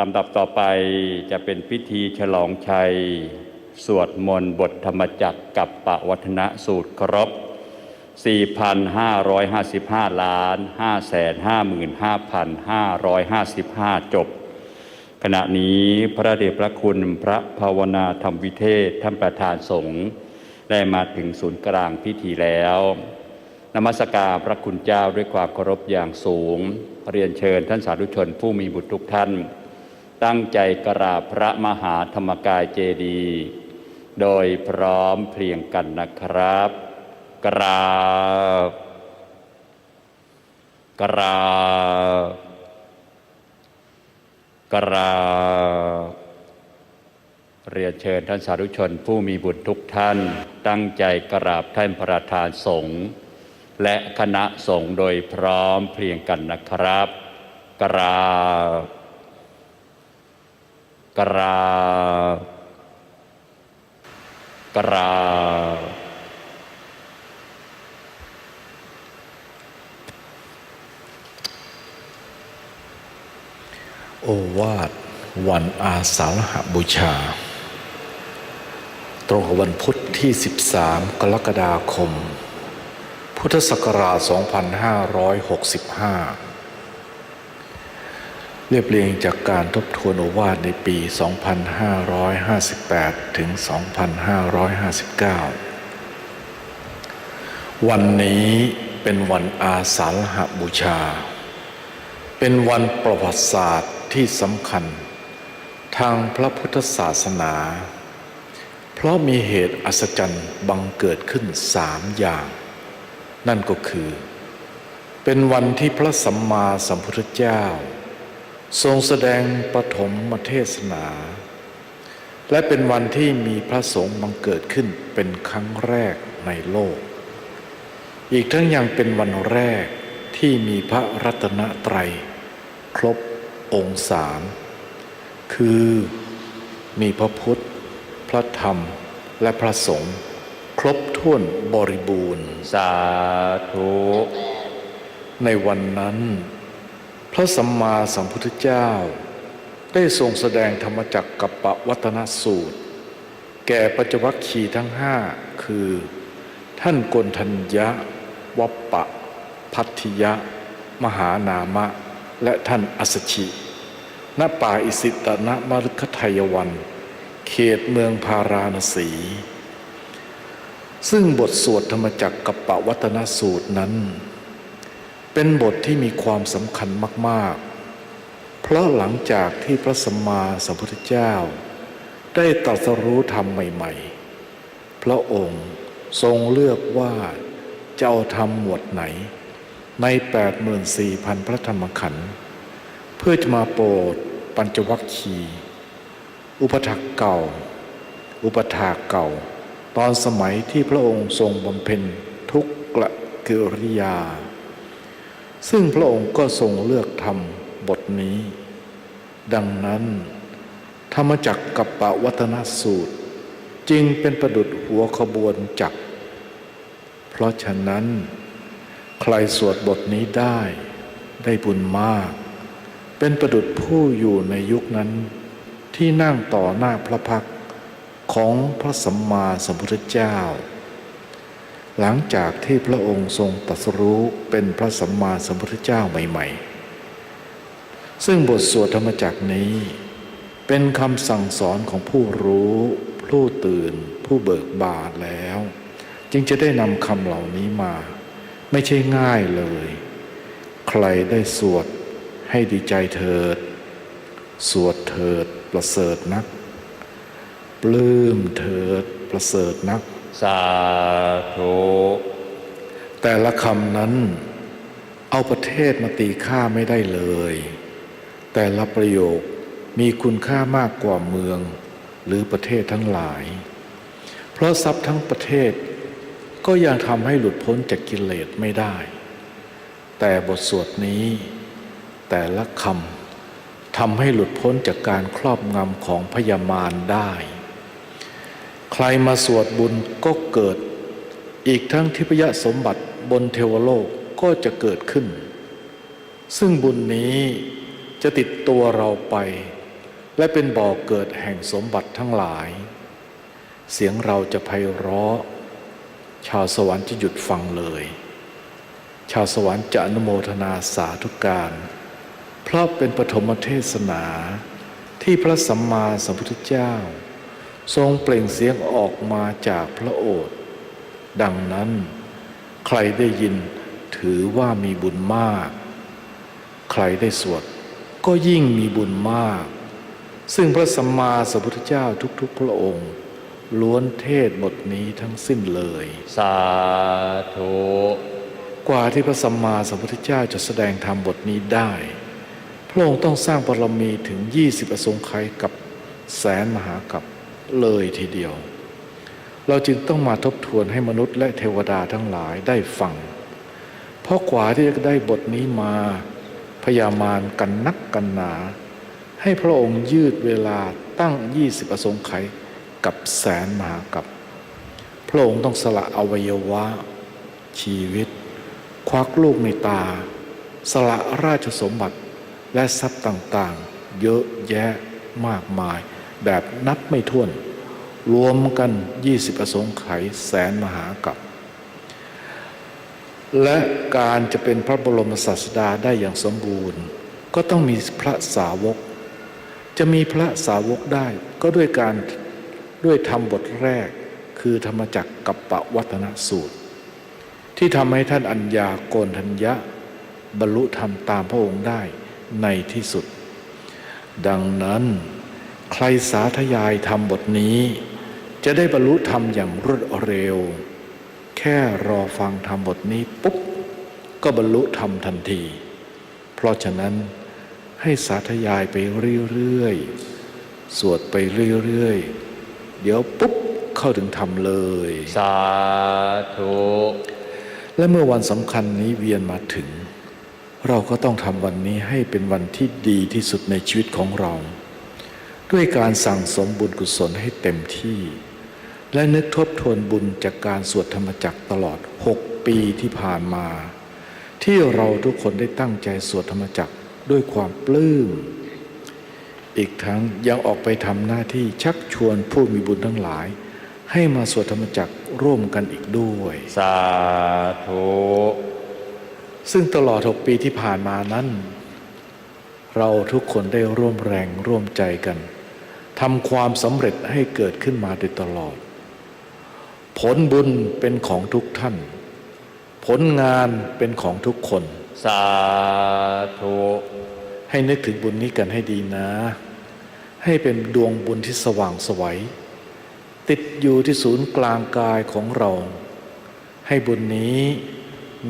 ลำดับต่อไปจะเป็นพิธีฉลองชัย สวดมนต์บทธรรมจักรกับปะวัฒนสูตรครบ 4,555 ล้าน 555,555 จบ ขณะนี้พระเดชพระคุณพระภาวนาธรรมวิเทศท่านประธานสงฆ์ได้มาถึงศูนย์กลางพิธีแล้วนมัสการพระคุณเจ้าด้วยความเคารพอย่างสูง เรียนเชิญท่านสาธุชนผู้มีบุตรทุกท่าน ตั้งใจกราบพระมหาธรรมกายเจดีย์โดยพร้อมเพรียงกันนะครับ กราบ กราบ กราบ เรียนเชิญท่านสาธุชนผู้มีบุญทุกท่าน ตั้งใจกราบท่านประธานสงฆ์และคณะสงฆ์โดยพร้อมเพรียงกันนะครับ กราบ กราบกราบโอวาทวันอาสาฬหบูชา ตรงกับวันพุทธที่ 13 กรกฎาคม พุทธศักราช 2565 เรียบเรียงจากการทบทวนโอวาทในปี 2558 ถึง 2559 วันนี้เป็นวันอาสาฬหบูชา เป็นวันประวัติศาสตร์ที่สำคัญ ทางพระพุทธศาสนา เพราะมีเหตุอัศจรรย์บังเกิดขึ้นสามอย่าง นั่นก็คือ เป็นวันที่พระสัมมาสัมพุทธเจ้า ทรงแสดงปฐมเทศนา และเป็นวันที่มีพระสงฆ์บังเกิดขึ้นเป็นครั้งแรกในโลก อีกทั้งยังเป็นวันแรกที่มีพระรัตนตรัย ครบองค์สามคือมีพระพุทธ พระธรรมและพระสงฆ์ครบถ้วนบริบูรณ์ สาธุ ในวันนั้นพ ระสัมมาสัมพุทธเจ้า ได้ทรงแสดงธรรมจักกับปวัตนสูตร แก่ปัจจวัคคีทั้งห้าคือ ท่านกนทัญญะวัปปะ พัทธิยะ มหานามะ และท่านอัสชิณป่าอิสิตนมฤคทายวัน เขตเมืองพาราณสี ซึ่งบทสวดธรรมจักกับปวัตนสูตรนั้น เป็นบทที่มีความสำคัญมาก ๆ เพราะหลังจากที่พระสัมมาสัมพุทธเจ้า ได้ตรัสรู้ธรรมใหม่ ๆ พระองค์ทรงเลือกว่าจะเอาธรรมหมวดไหน ใน 84,000 พระธรรมขันธ์เพื่อจะมาโปรดปัญจวัคคีย์อุปถักเก่า อุปถากเก่า ตอนสมัยที่พระองค์ทรงบำเพ็ญทุกกระกิริยา ซึ่งพระองค์ก็ทรงเลือกทำบทนี้ ดังนั้น ธรรมจักรกับปวัตนสูตร จึงเป็นประดุดหัวขบวนจักร เพราะฉะนั้น ใครสวดบทนี้ได้ได้บุญมาก เป็นประดุดผู้อยู่ในยุคนั้น ที่นั่งต่อหน้าพระพักของพระสัมมาสัมพุทธเจ้า หลังจากที่พระองค์ทรงตรัสรู้เป็นพระสัมมาสัมพุทธเจ้าใหม่ ๆ ซึ่งบทสวดธรรมจักรนี้ เป็นคำสั่งสอนของผู้รู้ ผู้ตื่น ผู้เบิกบานแล้ว จึงจะได้นำคำเหล่านี้มา ไม่ใช่ง่ายเลย ใครได้สวดให้ดีใจเถิด สวดเถิดประเสริฐนัก ปลื้มเถิดประเสริฐนัก สาธุแต่ละคำนั้น เอาประเทศมาตีค่าไม่ได้เลย แต่ละประโยคมีคุณค่ามากกว่าเมือง หรือประเทศทั้งหลาย เพราะทรัพย์ทั้งประเทศ ก็ยังทำให้หลุดพ้นจากกิเลสไม่ได้ แต่บทสวดนี้ แต่ละคำทำให้หลุดพ้นจากการครอบงำของพยามารได้ ใครมาสวดบุญก็เกิด อีกทั้งทิพยสมบัติบนเทวโลกก็จะเกิดขึ้น ซึ่งบุญนี้จะติดตัวเราไป และเป็นบ่อเกิดแห่งสมบัติทั้งหลาย เสียงเราจะไพเราะ ชาวสวรรค์จะหยุดฟังเลย ชาวสวรรค์จะอนุโมทนาสาธุการ เพราะเป็นปฐมเทศนาที่พระสัมมาสัมพุทธเจ้า ทรงเปล่งเสียงออกมาจากพระโอษฐ์ดังนั้น ใครได้ยินถือว่ามีบุญมาก ใครได้สวดก็ยิ่งมีบุญมาก ซึ่งพระสัมมาสัมพุทธเจ้าทุกๆ พระองค์ล้วนเทศบทนี้ทั้งสิ้นเลย สาธุกว่าที่พระสัมมาสัมพุทธเจ้าจะแสดงธรรมบทนี้ได้ พระองค์ต้องสร้างบารมีถึง 20 อสงไขยกับแสนมหากับ เลยทีเดียว เราจึงต้องมาทบทวนให้มนุษย์และเทวดาทั้งหลายได้ฟัง เพราะกว่าที่จะได้บทนี้มาพยามารกันนักกันหนา ให้พระองค์ยืดเวลาตั้ง20อสงไขยกับแสนมหากับ พระองค์ต้องสละอวัยวะ ชีวิต ควักลูกในตา สละราชสมบัติและทรัพย์ต่างๆ เยอะแยะมากมาย แบบนับไม่ถ้วน รวมกัน 20 ประสงค์ไขยแสนมหากับ และการจะเป็นพระบรมศาสดาได้อย่างสมบูรณ์ ก็ต้องมีพระสาวก จะมีพระสาวกได้ก็ด้วยการด้วยธรรมบทแรกคือธรรมจักรกับปวัตนสูตร ที่ทำให้ท่านอัญญาโกนทัญญะ บรรลุธรรมตามพระองค์ได้ในที่สุด ดังนั้น ใครสาธยายธรรมบทนี้ จะได้บรรลุธรรมอย่างรวดเร็ว แค่รอฟังธรรมบทนี้ปุ๊บก็บรรลุธรรมทันที เพราะฉะนั้นให้สาธยายไปเรื่อยๆ สวดไปเรื่อยๆ เดี๋ยวปุ๊บเข้าถึงธรรมเลย สาธุ และเมื่อวันสำคัญนี้เวียนมาถึง เราก็ต้องทำวันนี้ให้เป็นวันที่ดีที่สุดในชีวิตของเรา ด้วยการสั่งสมบุญกุศลให้เต็มที่ และนึกทบทวนบุญจากการสวดธรรมจักรตลอด 6 ปีที่ผ่านมา ที่เราทุกคนได้ตั้งใจสวดธรรมจักรด้วยความปลื้มอีกทั้งยังออกไปทำหน้าที่ชักชวนผู้มีบุญทั้งหลาย ให้มาสวดธรรมจักรร่วมกันอีกด้วย สาธุซึ่งตลอด 6 ปีที่ผ่านมานั้น เราทุกคนได้ร่วมแรงร่วมใจกันทำความสำเร็จให้เกิดขึ้นมาโดยตลอด ผลบุญเป็นของทุกท่าน ผลงานเป็นของทุกคน สาธุให้นึกถึงบุญนี้กันให้ดีนะ ให้เป็นดวงบุญที่สว่างไสวัยติดอยู่ที่ศูนย์กลางกายของเรา ให้บุญนี้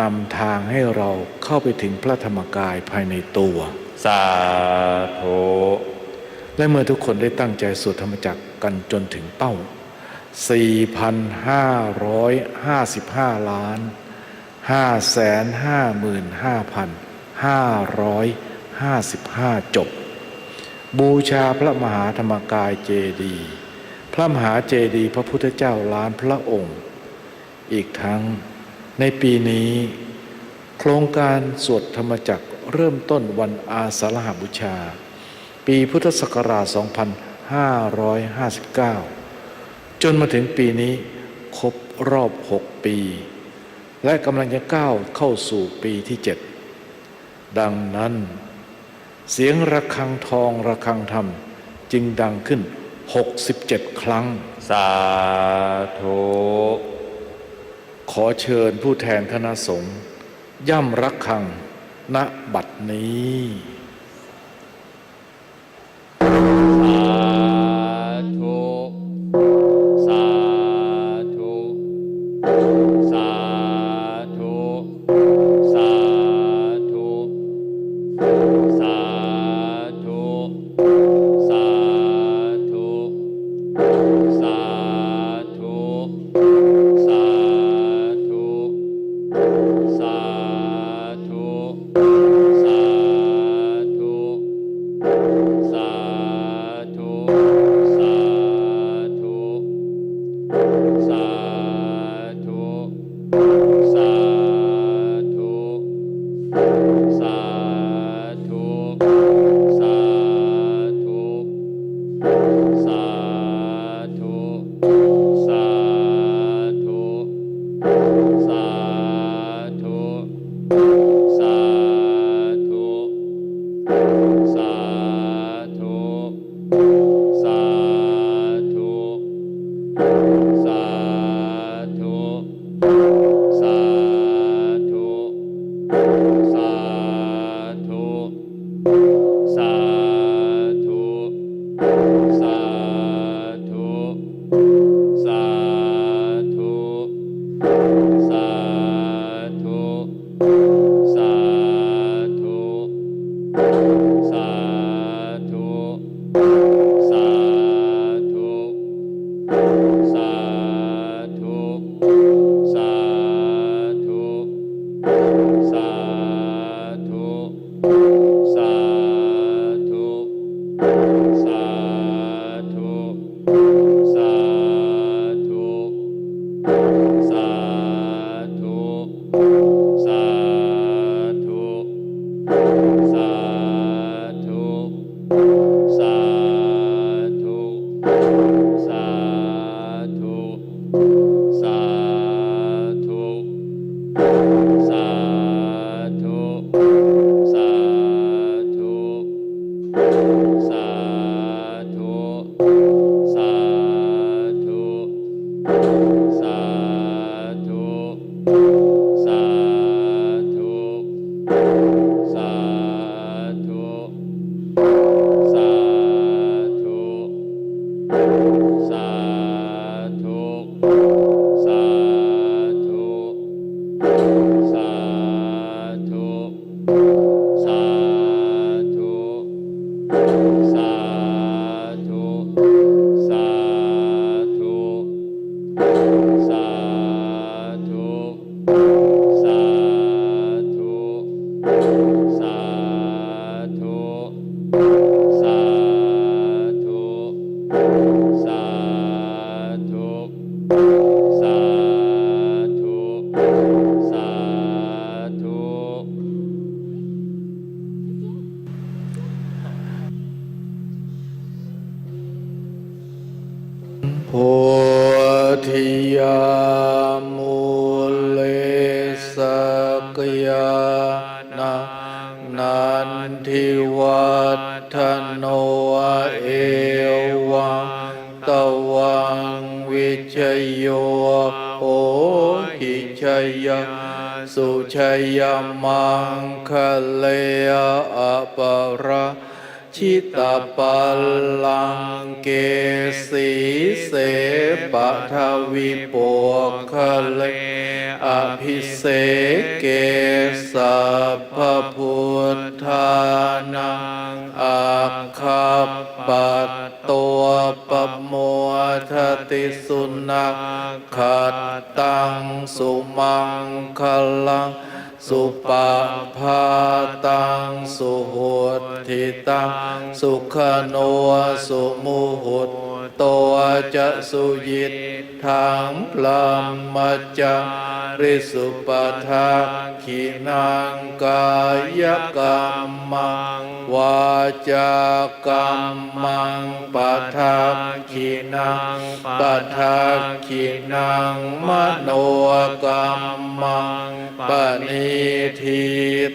นำทางให้เราเข้าไปถึงพระธรรมกายภายในตัว สาธุและเมื่อทุกคนได้ตั้งใจสวดธรรมจักรกันจนถึงเป้า 4,555 ล้าน 555,555 จบ บูชาพระมหาธรรมกายเจดีย์พระมหาเจดีย์พระพุทธเจ้าล้านพระองค์ อีกทั้งในปีนี้ โครงการสวดธรรมจักร เริ่มต้นวันอาสาฬหบูชา ปีพุทธศักราช 2559 จนมาถึงปีนี้ครบรอบ 6 ปี และกำลังจะก้าวเข้าสู่ปีที่ 7 ดังนั้น เสียงระฆังทองระฆังธรรมจึงดังขึ้น 67 ครั้ง สาธุขอเชิญผู้แทนคณะสงฆ์ย่ำรักฆัง ณบัดนี้ sa ตวังวิชโยโอหิชยสุชยมังคะเลอปราชิตาปัลลังเกสีเสปะทวิปกคะเลอภิเศกเกสัพพุทธานังอาคาปัต ตัวปโมทติสุนักขัดตังสุมังคลัง สุปาพาตังสุหุทิตังสุขโนสุมุหุตตัวจะสุยิตทางพลัมมจังริสุปทาขีนังกายกรรมังวาจากรรมังปะทาขีนังปะทาขีนังมโนกรรมังปณิที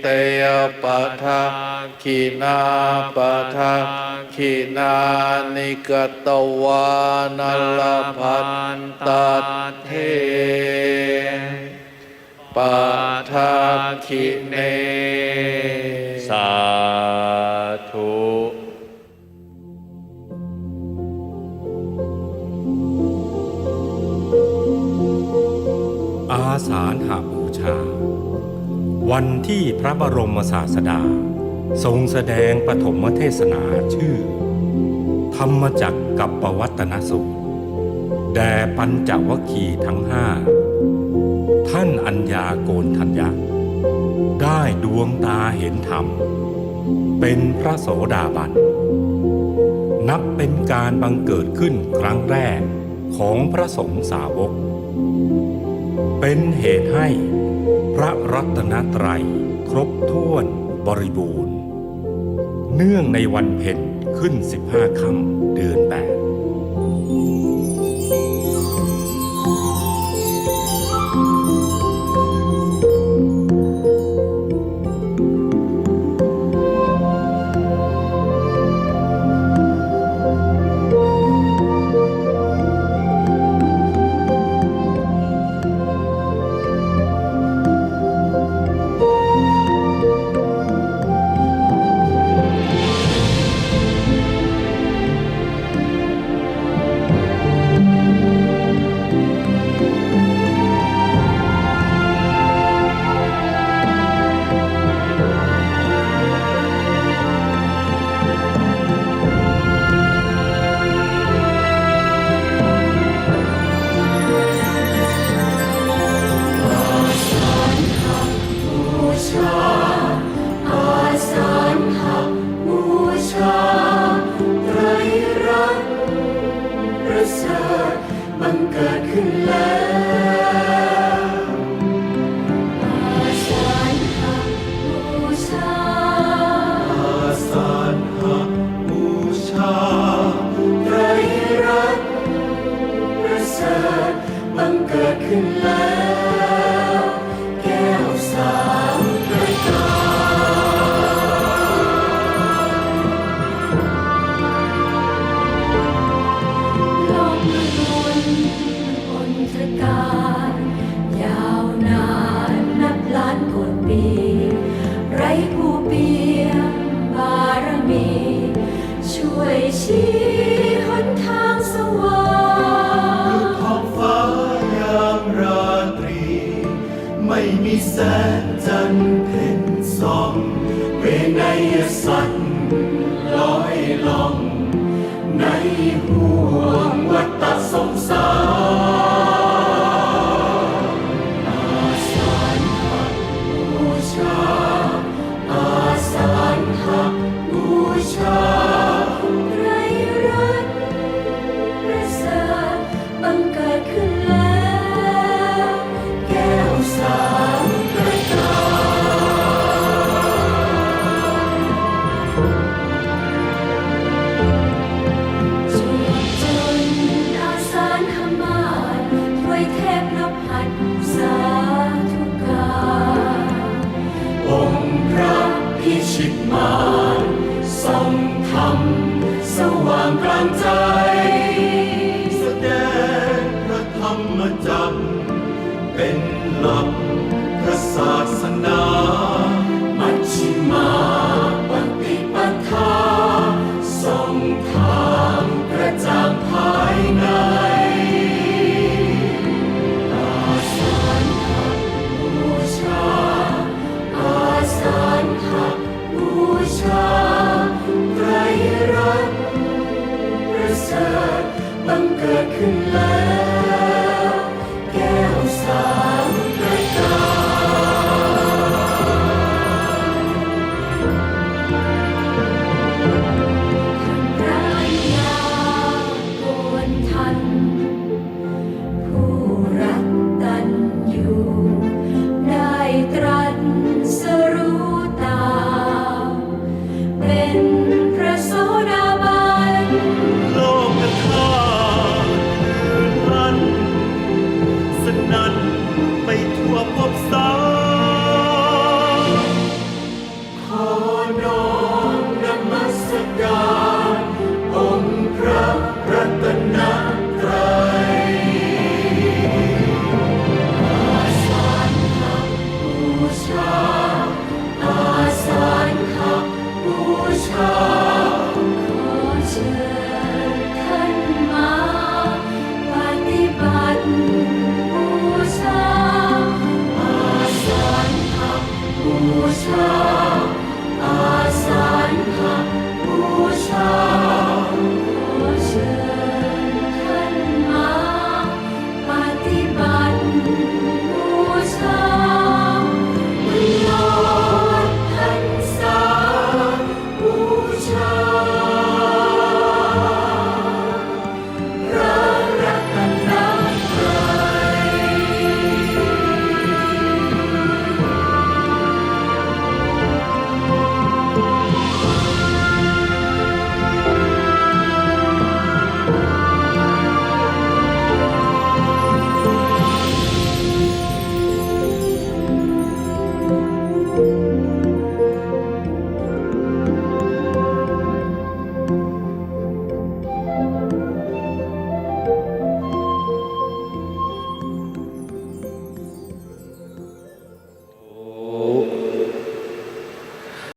เตยปะทะขีนาปะทะขีนานิกตวานลพันตัด วันที่พระบรมศาสดา ทรงแสดงปฐมเทศนาชื่อ ธรรมจักรกับปวัตนสูตรแด่ปัญจวคีทั้งห้า ท่านอัญญาโกนทัญญะได้ดวงตาเห็นธรรม เป็นพระโสดาบัน นับเป็นการบังเกิดขึ้นครั้งแรกของพระสงฆ์สาวก เป็นเหตุให้ พระรัตนตรัย ครบถ้วนบริบูรณ์ เนื่องในวันเพ็ญขึ้น 15 ค่ำเดือนแปด Krishna